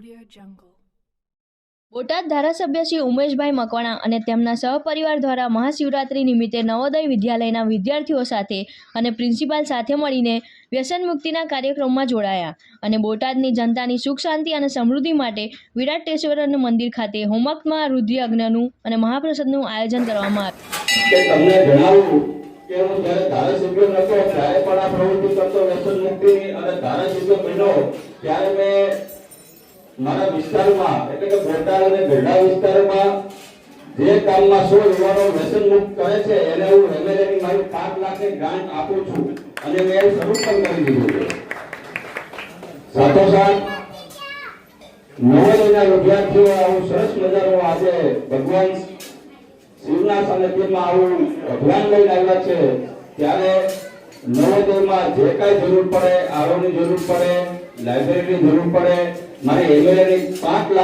Audio Jungle. Botad ધારાસભ્ય શ્રી ઉમેશભાઈ મકવાણા અને તેમના સહપરિવાર દ્વારા મહાશિવરાત્રી નિમિત્તે નવોદય વિદ્યાલયના વિદ્યાર્થીઓ સાથે અને પ્રિન્સિપાલ સાથે મળીને વ્યસન મુક્તિના કાર્યક્રમમાં જોડાયા અને બોટાદની જનતાની સુખ શાંતિ અને સમૃદ્ધિ માટે વિરાટેશ્વર મંદિર ખાતે હોમવર્કમાં રુદ્રયજ્ઞનું અને મહાપ્રસાદનું આયોજન કરવામાં આવ્યું કે તમને જણાવું કે હું જ્યારે ધારાસભ્ય નતો ત્યારે પણ આ પ્રવૃત્તિ કરતો વ્યસન મુક્તિની અને ધારાસભ્ય બન્યો ત્યારે મેં મારા વિસ્તારમાં, એટલે કે બોટાદ અને ગઢડા વિસ્તારમાં જે કામમાં સો યુવાનો વ્યસન મુક્ત કરે છે, એને હું એમએલએ ની મારી પાંચ લાખે ગ્રાન્ટ આપું છું અને મેં એવું શરૂ પણ કરી દીધું છે. સાથોસાથ, નવોદયના વિદ્યાર્થીઓ આવું સરસ મજાનો આજે ભગવાન શિવના સાનિધ્યમાં આવું અભિયાન લઈને આવ્યા છે. ત્યારે નવોદયમાં જે કાંઈ જરૂર પડે, આરોની જરૂર પડે લાઇબ્રેરીની જરૂર પડે મારી એમએલએની પાંચ લાખ